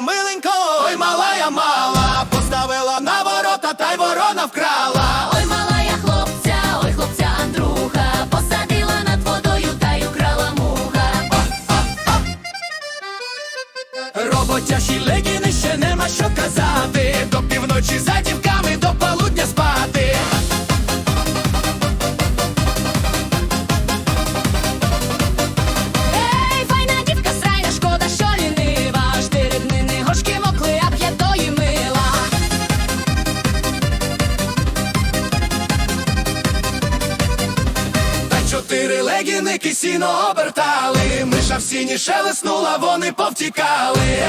малая миленько, ой, малая мала, поставила на ворота, та й ворона вкрала. Ой, малая хлопця, ой, хлопця Андруха, посадила над водою, та й украла муха. Роботящі легіни ще нема що чотири легіни кисіно обертали. Миша в сіні шелеснула, вони повтікали.